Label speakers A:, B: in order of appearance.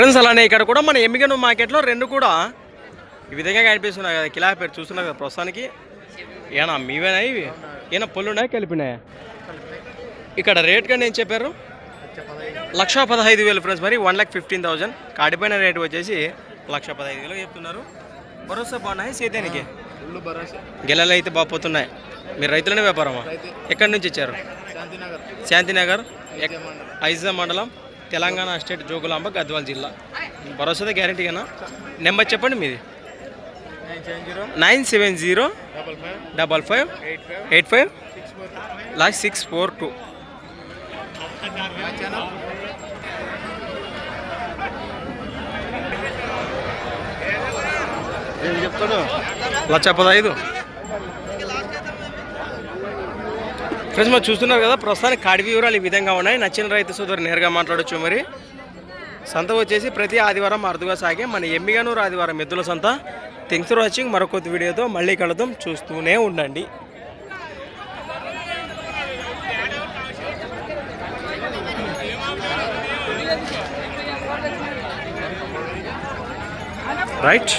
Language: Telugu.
A: ఫ్రెండ్స్ అలానే ఇక్కడ కూడా మన ఎమ్మిగను మార్కెట్లో రెండు కూడా ఈ విధంగా కనిపిస్తున్నాయి కదా. కిలా పేరు చూస్తున్నారు కదా ప్రస్తుతానికి? ఏనా మీవేనా ఇవి? ఏనా పొల్లున్నాయా కలిపినాయా? ఇక్కడ రేట్ కానీ ఏం చెప్పారు? లక్ష పదహైదు వేలు ఫ్రెండ్స్ మరి వన్ ల్యాక్ ఫిఫ్టీన్ థౌజండ్. కాడిపోయిన రేట్ వచ్చేసి లక్ష పదహైదు వేలు చెప్తున్నారు. భరోసా బాగున్నాయి సేద్యానికి?
B: భరోసా.
A: గెలలు అయితే బాగా పోతున్నాయి. మీరు రైతులనే వ్యాపారమా? ఎక్కడి నుంచి ఇచ్చారు
B: శాంతినగర్.
A: ఐజా మండలం తెలంగాణ స్టేట్ జోగులాంబ గద్వాల జిల్లా. భరోసాదే గ్యారంటీగానా నెంబర్ చెప్పండి మీది.
B: Nine seven zero double five eight five six four
A: last six four two
B: చెప్తాడు
A: లక్ష పదహైదు. ఫ్రెండ్స్ మరి చూస్తున్నారు కదా ప్రస్తుతానికి కాడి వివరాలు ఈ విధంగా ఉన్నాయి. నచ్చిన రైతు సోదరు నేరుగా మాట్లాడొచ్చు మరి. సంత వచ్చేసి ప్రతి ఆదివారం అరుదుగా సాగే మన ఎమ్మిగానూరు ఆదివారం ఎద్దుల సంత. థింగ్స్ ఫర్ వాచింగ్ మరొక వీడియోతో మళ్ళీ కలుద్దాం. చూస్తూనే ఉండండి. రైట్